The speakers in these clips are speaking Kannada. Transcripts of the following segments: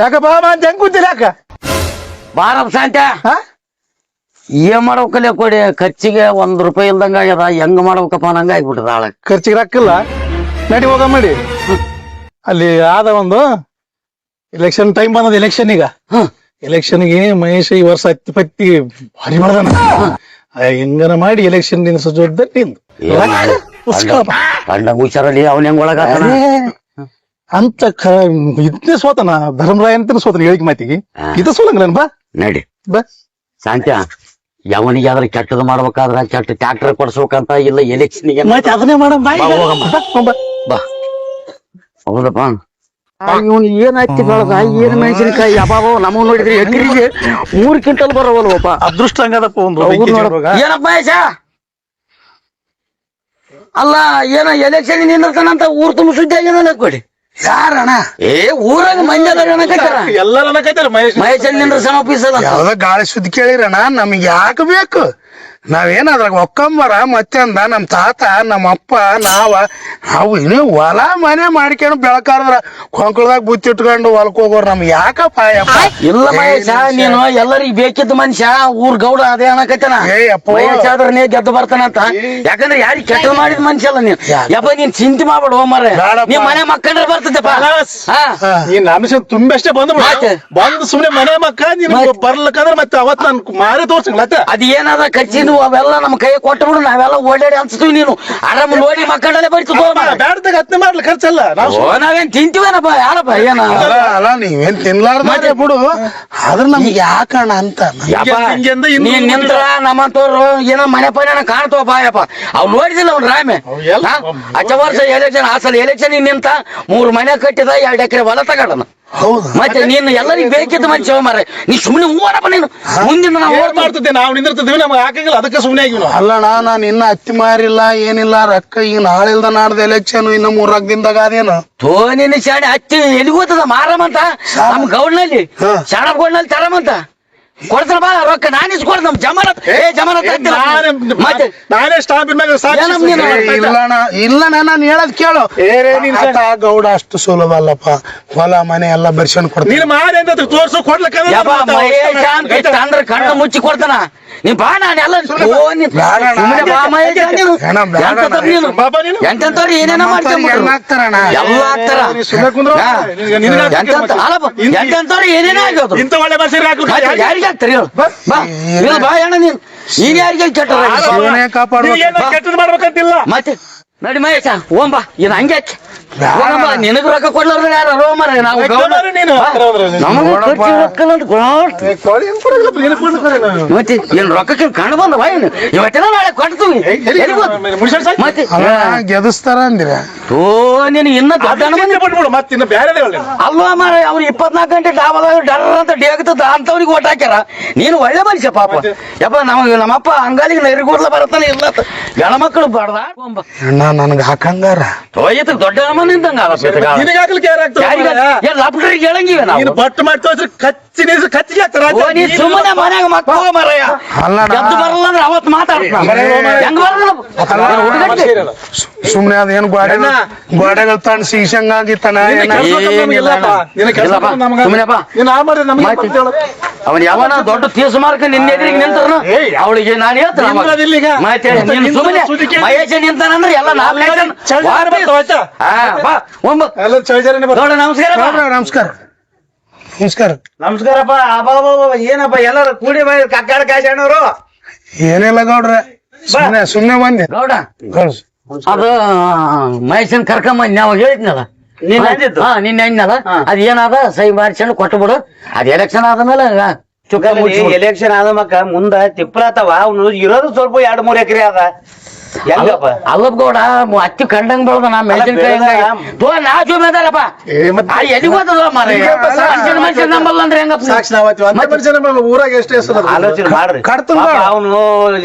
ಯಾಕ ಬಾ ಬಾ ಅಂತ ಹೆಂಗ್ ಕೂತಿಲ್ಲ ಯಾಕ? ಬಾರಪ್ಪ ಶಾಂತ. ಹಾ? ಏನ್ ಮಾಡ್ಬೇಕಲ್ಲ ಕೊಡಿ ಖರ್ಚಿಗೆ ಒಂದ್ ರೂಪಾಯಿ ಇಲ್ದಂಗ ಆಗ್ಯದ ಹೆಂಗ್ ಮಾಡ್ಬೇಕಪ್ಪ ನಂಗ ಆಗ್ಬಿಟ್ಟದ ಆಳ. ಖರ್ಚಿಗೆ ರೊಕ್ಕಿಲ್ಲ ನಡಿ ಹೋಗ ಮಾಡಿ. ಅಲ್ಲಿ ಆದ ಒಂದು ಎಲೆಕ್ಷನ್ ಟೈಮ್ ಬಂದದ ಎಲೆಕ್ಷನ್ ಈಗ. ಎಲೆಕ್ಷನ್ಗೆ ಮಹೇಶ್ ಈ ವರ್ಷ ಹತ್ತಿ ಪತ್ತಿ ಭಾರಿ ಮಾಡ್ದಾನ. ಹೆಂಗನ ಮಾಡಿ ಎಲೆಕ್ಷನ್ ನಿನ್ಸ ಜವಾಬ್ದಾರಿ ನಿಂದು. ಕಂಡಂಗ ಹುಷಾರಲ್ಲಿ ಅವನ ಹೆಂಗ್ ಒಳಗ ಅಂತ ಕ ಇದನ್ನೇ ಸೋತನ ಧರ್ಮರಾಯ ಅಂತ ಸೋತನ ಹೇಳಿಕೆ ಮಾತಿಗೆ. ಇದು ಸೋಲಂಗ ಬಾ. ನಡಿ. ಬಾ. ಶಾಂತ್ಯ ಯಾವನಿಗೆ ಆದ್ರೆ ಕೆಟ್ಟದ್ ಮಾಡ್ಬೇಕಾದ್ರ ಕೆಟ್ಟ ಟ್ಯಾಕ್ಟರ್ ಕೊಡ್ಸ್ಬೇಕಂತ ಇಲ್ಲ ಎಲೆಕ್ಷನ್ ಮತ್ತೆ ಅದನ್ನೇ ಮಾಡಮ್ ಬಾ. ಬಾ, ಬಾ, ಬಾ. ಬಾ. ಹೌದಪ್ಪ. ಇವನ್ ಏನಾಯ್ತಿ ಬೆಳದ ಏನ್ ಮೆಣಸಿನಕಾಯಿ? ಯಾವಾಗ ನಮಗ್ ನೋಡಿದ್ರಿ ಎಕರೆಗೆ ಮೂರ್ ಕ್ವಿಂಟಲ್ ಬರವಲ್ವಪ್ಪ? ಅದೃಷ್ಟ ಹಂಗದಪ್ಪ ಒಂದು. ಏನಪ್ಪ ಮಹೇಶ? ಅಲ್ಲ ಏನ ಎಲೆಕ್ಷನ್ ನಿಂದಿರ್ತಾನಂತ ಊರ್ ತುಂಬ ಸುದ್ದಿ ಆಗ್ಯದ ಕೊಡಿ. ಯಾರಣ್ಣ? ಏ ಊರಾಗ ಮಂದಿ ಅನ್ನಕತ್ತಾರ ಎಲ್ಲಾರ ಮಹೇಶ್. ಮಹೇಶ್ ನಿಂದ್ರಸಣ ಆಫೀಸ್ ಅದ. ಯಾವ್ದೋ ಗಾಳಿ ಸುದ್ದಿ ಕೇಳಿರಣ್ಣ ನಮ್ಗೆ ಯಾಕೆ ಬೇಕು? ನಾವೇನ್ ಅದ್ರಾಗ ಒಕ್ಕಂಬರ ಮತ್ತೆಂದ ನಮ್ ತಾತ ನಮ್ಮ ಅಪ್ಪ ನಾವ ನಾವು ಇನ್ನೂ ಹೊಲ ಮನೆ ಮಾಡ್ಕೊಂಡು ಬೆಳಕಾರದ್ರ ಕೊಂಕಳದಾಗ ಬುತ್ತಿ ಇಟ್ಕೊಂಡು ಹೊಲಕ್ ಹೋಗೋರು ನಮ್ಗೆ ಯಾಕಪ್ಪ ಯಪ್ಪ ಇಲ್ಲ ಮಹೇಶ ನೀನು ಎಲ್ಲರಿಗ್ ಬೇಕಿದ್ದ ಮನುಷ್ಯ ಊರ್ ಗೌಡ ಅದೇ ಅನ್ನಕತ್ತನ ಏ ಅಪ್ಪ. ಮಹೇಶ್ ಆದ್ರ ನೀ ಗೆದ್ದು ಬರ್ತಾನಂತ. ಯಾಕಂದ್ರೆ ಯಾರಿಗ್ ಕೆಟ್ಟ ಮಾಡಿದ ಮನುಷ್ಯ ಅಲ್ಲ ನೀನ್. ಯಪ್ಪ ನೀನ್ ಚಿಂತೆ ಮಾಡ್ಬೇಡ ಹೋಮರ ಬೇಡಪ್ಪ. ನೀವ್ ಮನೆ ಮಕ್ಕಂಡ್ರೆ ಬರ್ತದಪ್ಪ. ಖಲಾಸ್. ಹಾ. ಹಾ. ಈ ತುಂಬಷ್ಟೇ ಬಂದ್ ಮತ್ತೆ? ಬಂದು ಸುಮ್ನೆ ಮನೆ ಮಕ್ಕ ನೀನ್ ಮತ್ತೆ? ಬರ್ಲಕ್ಕಂದ್ರ ಮತ್ತೆ ಅವತ್ ನನ್ ಮಾರೇ ತೋರ್ಸಂಗ್ಲ ಅದ್ ಏನಾದ ಖರ್ಚಿನ ಅವೆಲ್ಲ ನಮ್ಮ ಕೈ ಕೊಟ್ಟಬಿಡು ನಾವೆಲ್ಲ ಓಡಾಡಿ ಅನ್ಸ್ತೀವಿ ನೀನು. ಆರಾಮ ನೋಡಿ ಮಕ್ಕಳಲ್ಲೇ ಬರ್ತದೆ ಬ್ಯಾಡ್ದಾಗ ಮಾಡ್ಲಿ ಖರ್ಚಲ್ಲ. ನಾವು ನಾವೇನ್ ತಿಂತೀವೇನಪ್ಪ ಯಾರಪ್ಪ ಏನ? ಅಲ್ಲ ನೀವೇನ್ ತಿನ್ಲಾರ್ದ ಬಿಡು. ಆದ್ರ ನಮ್ಗೆ ಯಾಕಣ್ಣ ಅಂತ? ನೀನ್ ನಿಂತ್ರ ನಮ್ಮಂತವ್ರು ಏನೋ ಮನೆ ಪೈನ ಕಾಣ್ತವ ಬಾಯಪ್ಪ ಅವ್ನು ನೋಡಿದಿಲ್ಲ ಅವ್ನು ರಾಮೆ? ಅಚ್ಚ ವರ್ಷ ಎಲೆಕ್ಷನ್ ಆ ಸಲ ಎಲೆಕ್ಷನ್ ನಿಂತ ಮೂರ್ ಮನೆ ಕಟ್ಟಿದ ಎರಡ್ ಎಕರೆ ಹೊಲ ತಗೊಂಡನ. ಹೌದು. ಮತ್ತೆ ನೀನು ಎಲ್ಲರಿಗೂ ಬೇಕಿದ್ದ ಮನುಷ್ಯ ಮಾರೆ ನೀ ಸುಮ್ಮನೆ ಹೂವನಪ್ಪ ನೀನು. ಮುಂದಿನ ನಾವು ಏನ್. ಮಾಡ್ತಿದ್ದೆ? ನಾವು ನಿಂದಿರ್ತಿದ್ವಿ ನಮ್ಗೆ ಹಾಕಂಗಿಲ್ಲ. ಅದಕ್ಕೆ ಸುಮ್ಮನೆ ಆಗಿವಿ ನಾವು ಅಲ್ಲಣ್ಣ ನಾನು ಇನ್ನ ಹತ್ತಿ ಮಾರಿಲ್ಲ ಏನಿಲ್ಲ ರೊಕ್ಕ ಈಗ ನಾಳಿಲ್ದ ನಾಡ್ದ ಎಲೆಕ್ಷನ್ ಇನ್ನ ಮೂರ್ನಾಲ್ಕು ದಿನದಾಗ ಅದೇನು? ತೋ ನಿನ್ನ ಶಾಣೆ ಹಚ್ಚಿ ಎಲ್ಲಿ ಹೋತದ ಮಾರಮ್ಮಂತ? ನಮ್ ಗೌಡ್ನಲ್ಲಿ. ಶಾಣ ಗೌಡ್ನಲ್ಲಿ ತರಮಂತ ಕೊಡ್ತಾನ ಬಾ ರೊಕ್ಕ ನಾನು ಇಸ್ಕೊಡ್ ನಮ್ ಜಮಾನತ್ ಏ ಜಮಾನತ್. ನಾನೇ ಮತ್ತೆ ನಾನೇ ಸ್ಟಾಂಪ್ ಮೇಲೆ ಸಾಕ್ಷಿ ಏನಮ್ಮ ನೀನು? ಸಹಿತ. ಏ, ಇಲ್ಲಣ್ಣ ಇಲ್ಲಣ್ಣ ನಾನು ಹೇಳದ್ ಕೇಳು ಏರೇ ರೇ, ನೀನ್ ಆತ ಗೌಡ ಅಷ್ಟು ಸುಲಭ ಅಲ್ಲಪ್ಪ ಹೊಲ ಮನೆ ಎಲ್ಲ ಬರ್ಸ್ಕೊಂಡ್ ಕೊಡ್ತೀನಿ ನೀನ್ ಮಾಡಿ ಅಂತ ತೋರ್ಸು ಕೊಡ್ಲಕ್ಕ ಅಂದ್ರೆ ಕಣ್ಣು ಮುಚ್ಚಿ ಕೊಡ್ತಾನ ನೀ ಬಾ ನಾನು ಎಲ್ಲ ಬಾ ಮಹೇಶ ನೀನು? ನೀನು? ನೀನು? ಎಂತೆಂತವ್ರು ಏನೇನೋ ಮಾಡ್ಕೊಂಡ್ಬಿಟ್ರು. ಎಲ್ಲ ಇಂತ- ಎಂತೆಂತವ್ರು ಏನೇನೋ ಮತ್ತೆ ಯಾರಿಗೆ? ಹಾಕ್ತಾರೆ ಹೇಳು. ಬಾ. ಇಲ್ಲ ಬಾ ಅಣ್ಣ ನೀನು. ಈಗ ಯಾರಿಗೆ ಕೆಟ್ಟ. ನೀನ್ ಏನೋ ಕೆಟ್ಟದ್ ಮಾಡ್ಬೇಕಂತಿಲ್ಲ? ಮತ್ತೆ ನೋಡಿ ಮಹೇಶ ಓಂ ಬಾ. ಇನ್ ಹಂಗೆ ನಿನಗ್ ರೊಕ್ಕ ಕೊಡ್ಲಾರ್ದ ಯಾರು? ರೋಮರ ನಾವು. ಮತ್ತೆ ಏನ್ ರೊಕ್ಕಕ್ಕೆ ಕಣ್ಣು ಬಂದವ ಏನು ಇವತ್ತಿನ ನಾಳೆ ಕೊಡ್ತೀವಿ? ಮತ್ತೆ ಗೆದಿಸ್ತಾರ ಅಂದಿರ. ಓ ನೀನು ಇನ್ನ ದೊಡ್ಡ ಬೇರೆ ಅಲ್ವಾ ಮಾರ ಅವ್ರು ಇಪ್ಪತ್ನಾಲ್ಕು ಗಂಟೆ ಡಾಬಾದಾಗ ಡರ್ ಅಂತ ಡೇಗ್ತದ ಅಂತವ್ರಿಗೆ ಓಟ್ ಹಾಕ್ಯಾರ. ನೀನು ಒಳ್ಳೆ ಮನುಷ್ಯ ಪಾಪ. ಯಪ್ಪ ನಮಗೆ ನಮ್ಮಪ್ಪ ಅಂಗಾಲಿಗೆ ನೈರಿಗೂರ್ಲ ಬರತ್ತಾನೆ ಇಲ್ಲ ಹೆಣ್ಮಕ್ಳು ಬಡ್ದ? ಅಣ್ಣ ನನ್ಗ ಹಾಕಂಗಾರ. ಹೋಯ್ತು ದೊಡ್ಡ ಅಮ್ಮನ ಇದ್ದಂಗ ನಿನಗೆ ಹಾಕ್ಲಿಕ್ಕೆ ಯಾರು ಹಾಕ್ತಾರೆ ಲಪ್ಟರಿಗೆ ಹೇಳಂಗಿವೆ ನೀನು ನಾವು ಬಟ್ ಮಾಡಿ ತೋರಿಸ್ರಿ ಕಚ್ಚಿ ನೀರು ಕಚ್ಚಿಗೆ ಹಾಕ್ತಾರೆ ಓ, ನೀ ಸುಮ್ಮನೆ ಮನ್ಯಾಗ ಮಕ್ಕಳು ಮರಯ್ಯ ಬರಲ್ಲ ಅಂದ್ರೆ ಅವತ್ ಮಾತಾಡ್ತಾನ ಸುಮ್ಮನೆ ಬರಲ್ಲ? ಸುಮ್ನೆ ಅದೇನ್ ಗೋಡೆ ಗೋಡೆಗಳು ಇಲ್ಲಪ್ಪ, ಸುಮ್ನೆಪ್ಪ. ಮತ್ತೆ? ಅವನ್ ಯಾವನ ದೊಡ್ಡ ತೀರ್ಸ ಮಾರ್ಕ ನಿನ್ನ ಎದುರಿಗೆ ನಿಂತನು ಏಯ್, ಅವಳಿಗೆ ನಾನು ಹೇಳ್ತಾನ ನಿಂದ್ರ ಅದಿಲ್ಲ ಈಗ. ಮತ್ತೆ ಇಂಥ- ನೀನು ಇಂಥ ಸುಮ್ಮನೆ ಒಮ್ಮ ಎಲ್ಲ ನಾಮಿನೇಷನ್ ಚಳಿ ನೋಡ ನಮಸ್ಕಾರ ಬಾ. ನಮಸ್ಕಾರ. ನಮಸ್ಕಾರ. ನಮಸ್ಕಾರಪ್ಪ ಅಬ್ಬಾಬಾಬಾ ಏನಪ್ಪ ಎಲ್ಲರೂ ಕೂಡಿ ಬೈ ಕಕ್ಕಾಡ ಕಾಯ್ಸಣ್ಣವ್ರು ಏನಿಲ್ಲ ಗೌಡ್ರ ಸುಮ್ನೆ ಸುಮ್ನೆ ಬಂದೆ ಗೌಡ ಕಳ್ಸು. ಅದು ಮಹೇಶನ್ ಕರ್ಕೊಂಬಂದ್ ನಾವು ಹೇಳಿದ್ನಲ್ಲ? ನೀನ್ ಅಂದಿದ್ದು? ಹಾ ನಿನ್ನೆ ಅಂದ್ನಲ್ಲ? ಅದ್ ಏನಾದ ಸೈ ಮಾಡಿಸ್ಕೊಂಡು ಕೊಟ್ಟು ಬಿಡು ಅದ್ ಎಲೆಕ್ಷನ್ ಆದ್ಮೇಲೆ ಚುಕ್ಕ ಮುಚ್ಚಿ ಎಲೆಕ್ಷನ್ ಆದ ಮಕ್ಕ ಮುಂದ ತಿಪ್ಪಲಾತವ ಅವ್ನು ಇರೋದು ಸ್ವಲ್ಪ ಎರಡ್ ಮೂರ್ ಎಕರೆ ಅದ. ಹೆಂಗಪ್ಪ ಅಲ್ಲಪ್ಪ. ಗೌಡ ಅತ್ತಿ ಕಂಡಂಗ್ ಬೆಳ್ದ ನಾ ಮೆಣಸಿನ್ಕಾಯಿ. ತೋ ನಾ ಜುಮೇದಾರಪ್ಪ ಹೋದದ ಮನುಷ್ಯನ ಮನುಷ್ಯ ನಂಬಲ್ಲ ಅಂದ್ರೆ ಹೆಂಗಪ್ಪ ಊರಾಗ ಎಷ್ಟು ಹೆಸರು ಆಲೋಚನೆ ಮಾಡ್ರಿ. ಅವನು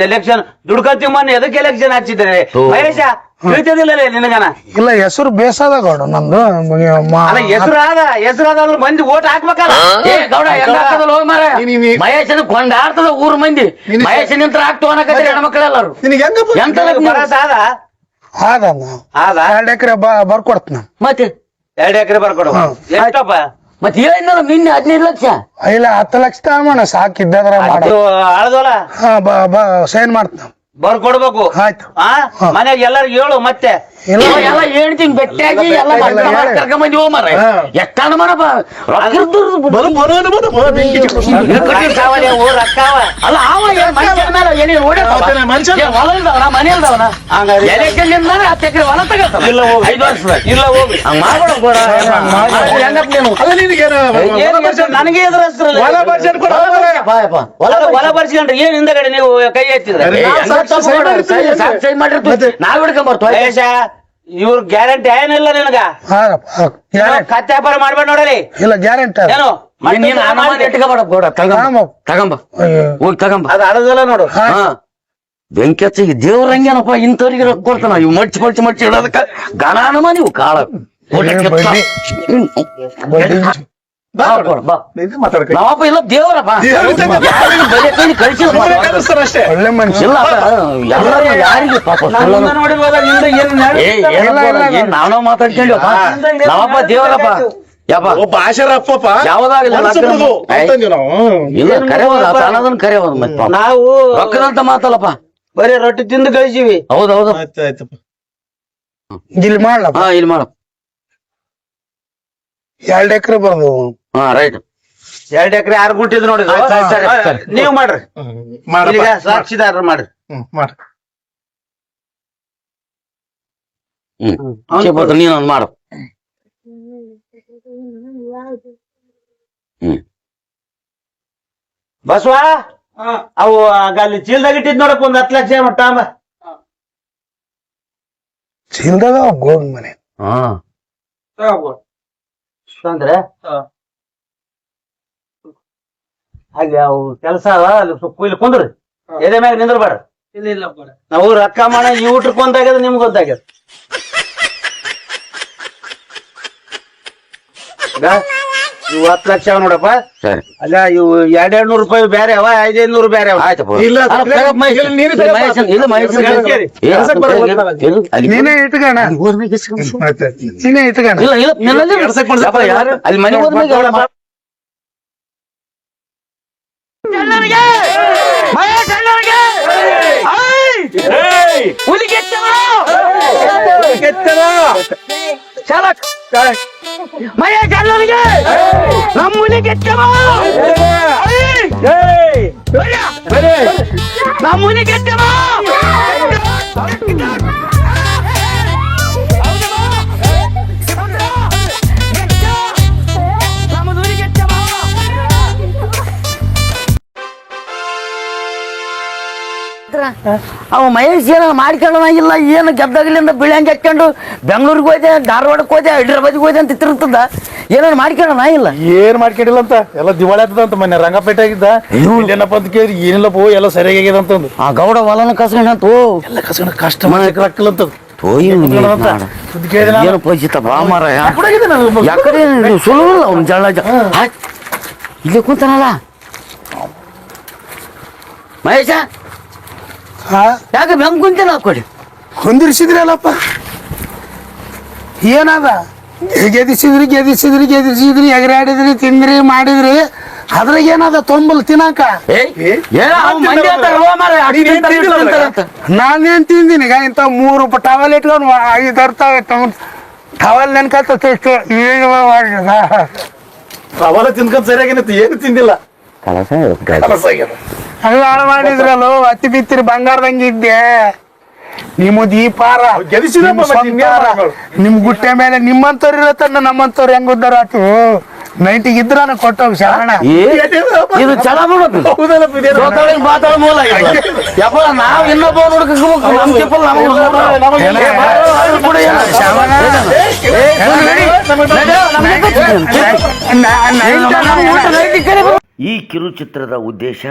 ಎಲೆಕ್ಷನ್ ದುಡ್ಕತ್ತೀವಿ ಮೊನ್ನೆ ಎದಕ್ಕೆ ಎಲೆಕ್ಷನ್ ಹಚ್ಚಿದ್ರೆ ಮಹೇಶ ತಿಳಿತದಿಲ್ಲ ನಿನಗನ? ಇಲ್ಲ ಹೆಸರು ಬೇಸದ ಗೌಡ ನಂದು ಮ- ಅಲ್ಲ ಹೆಸರು ಆದ ಹೆಸರು ಆದ ಅಂದ್ರೆ ಮಂದಿ ಓಟ್ ಹಾಕ್ಬೇಕಲ್ಲ? ಏ ಗೌಡ ಹೆಂಗ ಆಗ್ತದಲ್ಲ ಹೋಗ್ ಮಾರ ನೀ- ನೀ- ಮಹೇಶನ ಕೊಂಡಾಡ್ತದ ಊರ್ ಮಂದಿ. ನಿನ್ನ- ಮಹೇಶ ನಿಂತ್ರ ಆಗ್ತು ಅನ್ನಕತ್ತೀರಿ ಹೆಣ್ಮಕ್ಳೆಲ್ಲರು ನಿನಗೆ ಹೆಂಗಪ್ಪ ಎಂತದ ಬರಸ ಆದ? ಆದ ಆದ? ಎರಡ್ ಎಕರೆ ಬರ್ಕೊಡ್ತೀನಿ ನಾನು. ಮತ್ತೆ? ಎರಡ್ ಎಕರೆ ಬರ್ಕೊಡು. ಎಷ್ಟಪ್ಪ? ಮತ್ತೆ ಹೇಳಿದ್ನಲ್ಲ ನಿನ್ನೆ ಹದಿನೈದು ಲಕ್ಷ? ಇಲ್ಲ ಹತ್ತು ಲಕ್ಷ ತಗೋಣ ಸಾಕಿದ್ದದ್ರ ಮಾಡ. ಅದು ಆಳದೋಲ ಸೈನ್ ಮಾಡ್ತೀನಿ ಕೊಡ್ಬೇಕು ಆಯ್ತು. ಆ? ಮನ್ಯಾಗ ಎಲ್ಲರಿಗೂ ಹೇಳು ಮತ್ತೆ. ಇಲ್ಲ ಇವ ಎಲ್ಲ ಹೇಳ್ತೀನಿ ಬೆಟ್ಟಾಗಿ ಎಲ್ಲ ಇಲ್ಲ, ಹೇಳಿ. ಕರ್ಕೊಂಡ್ ಬಂದಿವ ಮರ ಹಾ. ಎಷ್ಟಾನ ಮನಪ್ಪ ರೊಕ್ಕ ಇರ್ದುರ್ದು ಬಿಡು. ರೊಕ್ಕಾವ ನೀವು, ರೊಕ್ಕಾವ. ಅಲ್ಲ ಅವ ಏನ್ ಮನುಷ್ಯನ ಮೇಲೆ ಏನೇನ್ ಓಡಾಡ್ತಾವ? ಅವತ್ತೇನೆ ಮನುಷ್ಯನ- ಏನ್ ಹೊಲ ಇಲ್ದವನ ಮನೆ ಇಲ್ದವನ ಹಂಗಾರೆ ಎಲೆಕ್ಷನ್ ನಿಂದಾನೆ ಹತ್ತು ಎಕರೆ ಹೊಲ ತಗತ್ತಾನ ಇಲ್ಲ ಹೋಗಿ ಐದು ವರ್ಷದಾಗ ಇಲ್ಲ ಹೋಗಿ ಹಂಗ್ ಮಾಡ್ಬೇಡ ಬೋಡ. ಮಾಡ್ಬೇಡ. ಹೆಂಗಪ್ಪ ನೀನು ಅದ ನಿನಗೇನು ಏನ್ ಮಾಡ್ತಾರೆ? ನನಗೆ ಎದುರು ಹಚ್ತಿರಲ್ಲ. ಹೊಲ ಬರ್ಸೇನ್ ಕೊಡು. ಬಾ ಯಪ್ಪ. ಹೊಲ ಅಲ್ಲ, ಹೊಲ ಬರ್ಸ್ಕೊಂಡ್ರೆ ಏನ್ ಹಿಂದಗಡೆ ನೀವು ಕೈ ಎತ್ತಿದ್ರೆ ಏ, ನಾವ್ ಹೆಂಗ್ ಇವ್ರ ಗ್ಯಾರಂಟಿ ಏನಿಲ್ಲ ನಿನಗ? ಕತ್ತೆ ವ್ಯಾಪಾರ ಮಾಡ್ಬೇಡ ನೋಡಲಿ. ಇಲ್ಲ ಗ್ಯಾರಂಟಿ ಏನು. ತಗೊಂಬ. ಹೋಗಿ ತಗೊಂಬ. ಅದು ಅಡದಲ್ಲ ನೋಡು. ಹಾ. ಹಾ. ಬೆಂಕಿ ಹಚ್ಚಿಗೆ ದೇವ್ರಂಗೇನಪ್ಪ ಇಂಥವ್ರಿಗೆ ರೊಕ್ಕ ಕೊಡ್ತಾನ? ಇವ್ ಮಡ್ಚಿ ಮಡ್ಚಿ ಮಡ್ಚಿ ಇಡೋದಕ್ಕ ಗಣ ನೀವು ಕಾಳ. ನಾವಪ್ಪ ಇಲ್ಲ ದೇವರಪ್ಪ ಕಳ್ಸಿಲ್ಲ ಅಷ್ಟೇ. ಒಳ್ಳೆ ಮನುಷ್ಯ. ಇಲ್ಲ ಎಲ್ಲರೂ ಯಾರಿಗೆ ಪಾಪ ನಾನು ಮಾತಾಡ್ಕೊಂಡಿವಪ್ಪ ನಾವಪ್ಪ ದೇವರಪ್ಪ. ಯಪ್ಪ? ಒಬ್ಬ ಆಶರ ಅಪ್ಪಪ್ಪ ಯಾವ್ದಾಗಲಿ ಅನ್ಸ್ಬಿಡುದು ನಾವು. ಇಲ್ಲ ಕರೆಯೋದ ಅನ್ನೋದನ್ನ ಕರೆಯೋದು ಮತ್ತೆ ನಾವು ರೊಕ್ಕದಂತ ಮಾತಲ್ಲಪ್ಪ. ಬರೀ ರೊಟ್ಟಿ ತಿಂದು ಕಳಿಸಿವಿ. ಹೌದೌದು. ಇಲ್ಲಿ ಮಾಡ್ಲಪ್ಪ. ಇಲ್ಲಿ ಮಾಡು ಎರಡ್ ಎಕರೆ ಬರ್ದು ಹಾ ರೈಟ್. ಎರಡ್ ಎಕರೆ ಆರು ಗುಂಟಿದ್ ನೋಡಿ ಇದು. ನೀವು ಮಾಡ್ರಿ. ಈಗ ಸಾಕ್ಷಿದಾರ ಮಾಡ್ರಿ. ಹ್ಮ್ ಮಾಡು ಹ್ಮ್. ಶಿವಪತ್ರ ನೀನು ಒಂದು ಮಾಡು. ಹ್ಮ್. ಬಸವ ಅವು ಅಲ್ಲಿ ಚೀಲ್ದಾಗ ಇಟ್ಟಿದ್ ನೋಡಪ್ಪ ಒಂದ್ ಹತ್ತು ಲಕ್ಷ ಮಟ್ಟಾಂಬ ಚೀಲ್ದಾಗ ಗೋಡ್ ಮನೆ. ಹಾ. ಅಂದ್ರೆ? ಹಾಗೆ ಅವು ಕೆಲಸ ಅಲ್ಲಿ ಸ್ವಲ್ಪ ಇಲ್ಲಿ ಕುಂದ್ರಿ ಎದೆ ಮ್ಯಾಗ ನಿಂದ್ರಬೇಡ ನಾವು ರೊಕ್ಕ ಮಾಡ ಈ ಊಟಕ್ಕೆ ಒಂದಾಗ್ಯದ ನಿಮ್ಗೆ ಗೊತ್ತಾಗ್ಯದ ಇವು ಹತ್ತು ಲಕ್ಷ ಅವ ನೋಡಪ್ಪ ಸರಿ ಅಲ್ಲ ಇವು ಎರಡ್ ಎರಡ್ ನೂರು ರೂಪಾಯಿ ಬೇರೆ ಅವ ಐದೈದು ನೂರು ಬೇರೆ ಅವ ಆಯ್ತಪ್ಪ ಇಲ್ಲ, ಅಲ್ಲ, ತಗೋ ಮಹೇಶ್. ಇಲ್ಲ, ನೀನು ಇಲ್ಲ, ಮಹೇಶ್, ಇಲ್ಲ, ಮಹೇಶ್, ಇಲ್ಲ. ಕೆಲ್ಸಕ್ಕೆ ಏ, ಕೆಲ್ಸಕ್ಕೆ ಅದು ಇಲ್ಲ, ಅಲ್ಲಿ ನೀನೇ ಇಟ್ಕಣ ಅಲ್ಲಿ ಹೋದ್ಮೇಲೆ ಇಸ್ಕೊಂಡು ಸುಮ್ನೆ. ನೀನೇ ಇಟ್ಕಣ ಇಲ್ಲ ಇಲ್ಲ ನಿನ್ನಲ್ಲಿ ಕೆಲ್ಸಕ್ಕೆ ಮಾಡ್ಸಕ್ಕೆ ಯಪ್ಪ, ಯಾರು? ಅಲ್ಲಿ ಮನೆ ಹೋದ್ಮೇಲೆ ಎಲ್ಲ ಮಾಡ್- ಮಯ ಕಲ್ಲನಿಗೆ ನಮ್ಮ ಮುನಿಗೆ ನಮ್ಮ ಮುನಿಗೆ ಅವ ಮಹೇಶ್ ಏನ ಮಾಡ್ಕೊಳ್ಳೋನಾಗಿಲ್ಲ ಏನು ಗೆದ್ದಾಗಲಿಂದ ಬಿಳಿಯಂಗೆ ಹಾಕೊಂಡು ಬೆಂಗಳೂರಿಗೆ ಹೋದೆ ಧಾರವಾಡಕ್ಕೆ ಹೋದೆ ಹೈದ್ರಾಬಾದಿಗೆ ಹೋದೆ ಅಂತ ತಿರುಗ್ತದ ಏನಾರು ಮಾಡ್ಕೊಳ್ಳೋಣ ಇಲ್ಲ. ಏನು ಮಾಡ್ಕೊಂಡಿಲ್ಲ ಅಂತ? ಎಲ್ಲ ದಿವಾಳಿ ಆಗ್ತದ ಅಂತ ಮೊನ್ನೆ ರಂಗಪೇಟೆ ಆಗಿದ್ದ ಏನಪ್ಪ ಅಂತ ಕೇಳಿ ಏನಿಲ್ಲ ಪೋ ಎಲ್ಲ ಸರಿಯಾಗ್ಯದ ಅಂತಂದು ಆ ಗೌಡ ಹೊಲನ ಕಸ್ಕೊಂಡಂತು ಎಲ್ಲ ಕಸ್ಕೊಂಡ ಕಷ್ಟ ಹಾಕಿಲ್ಲ ಅಂತ. ಏನು ಪರಿಚಿತ ಬಾ ಮಾರಾಯ ಕೊಡಾಗಿದೆ ನಾನು ಯಾಕಡೆ ಸುಲಭ ಅವ್ನು ಜಳ ಇಲ್ಲಿ ಕೂತಾನಲ್ಲ. ಮಹೇಶ ಹಾ ಯಾಕೆ ಬೆಂಗ್ ಕುಂತಿಲ್ಲ ಕೊಡಿ ಕುಂದಿರ್ಸಿದ್ರಲ್ಲಪ್ಪ. ಏನದ? ಗೆದಿಸಿದ್ರಿ ಗೆದಿಸಿದ್ರಿ ಗೆದಿಸಿದ್ರಿ ಎಗರಾಡಿದ್ರಿ ತಿಂದ್ರಿ ಮಾಡಿದ್ರಿ ಅದ್ರಾಗ ಏನದ ತೊಂಬಲ್ ತಿನ್ನಾಕ? ನಾನೇನ್ ತಿಂದಿನಿ ಈಗ ಇಂತ ಮೂರು ಟವಲ್ ಇಟ್ಕೊಂಡು ಐದು ಅರ್ಥ ಟವಲ್ ನೆನ್ಕತ್ತ ಟವಲ್ ತಿನ್ಕೊಂಡ್ ಸರಿಯಾಗೇನೈತಿ ಏನು ತಿಂದಿಲ್ಲ. ಕಲಸ ಹಾಳು ಮಾಡಿದ್ರಲ್ಲ ಅತಿ ಬಿತ್ತಿರಿ ಬಂಗಾರದಂಗಿದ್ದೆ ನಿಮ್ಮದ್ ಈ ಪಾರ ಗೆಲ್ಸಿದಪ್ಪ ನಿಮ್ ಮತ್ತೆ ಇನ್ನೇನ್ ಸಂಸಾರ, ಮಾಡೋದು? ನಿಮ್ ಗುಟ್ಟೆ ಮೇಲೆ ನಿಮ್ಮಂತವ್ರು ಇರತ್ತ ನಮ್ಮಂತವ್ರು ಹೆಂಗ್ ಉದ್ದಾರ ಆತು ನೈಂಟಿಗೆ ಇದ್ರಾನ ಕೊಟ್ಟೋಗ್ ಶಾಣ ಇದು ಚಲ ನೋಡೋದು ಹೌದಲ್ಲಪ್ಪ ಇದೇನು? ಸೋತಾಳಿಗೆ ಬಾತಾಳ ಮೂಲ ಆಗ್ಯದ. ಯಪ್ಪ ನಾವ್ ಇನ್ನೊಬ್ಬ ಹುಡುಕಬೇಕು ನಮ್ ಚಪ್ಪಲ್ ನಮಗೆ ನಮಗೆ ಏನ? ಕೂಡ ಏನ? ಶಾವಣ? ಏ, ನಡಿ, ನಡಿ, ನಮ್ಗೆ ಗೊತ್ತಿದೆ. ನಮ್ಗೆ ಊಟ ನೈಟ್ ಈ ಕಡೆ ಬರು. ಈ ಕಿರುಚಿತ್ರದ ಉದ್ದೇಶ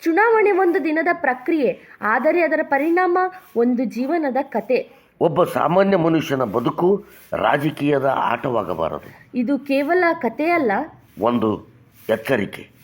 ಚುನಾವಣೆ ಒಂದು ದಿನದ ಪ್ರಕ್ರಿಯೆ ಆದರೆ ಅದರ ಪರಿಣಾಮ ಒಂದು ಜೀವನದ ಕತೆ. ಒಬ್ಬ ಸಾಮಾನ್ಯ ಮನುಷ್ಯನ ಬದುಕು ರಾಜಕೀಯದ ಆಟವಾಗಬಾರದು. ಇದು ಕೇವಲ ಕಥೆಯಲ್ಲ ಒಂದು ಎಚ್ಚರಿಕೆ.